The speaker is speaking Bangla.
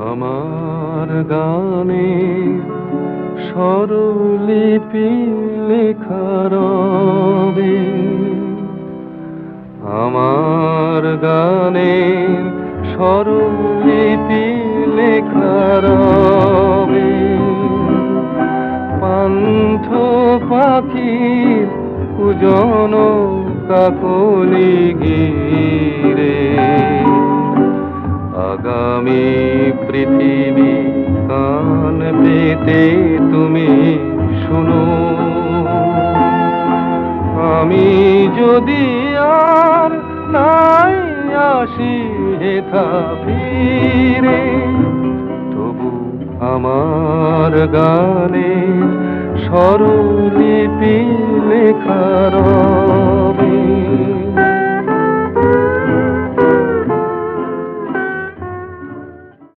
আমার গানে স্বরলিপি লেখার আমার গানে স্বরলিপি লেখার পান্থ পাখির কুজন কাকলি গিরে আগামী পৃথিবী কান পেতে তুমি শুনো। আমি যদি আর নাই আসি হেথা তবু আমার গানে স্বরলিপি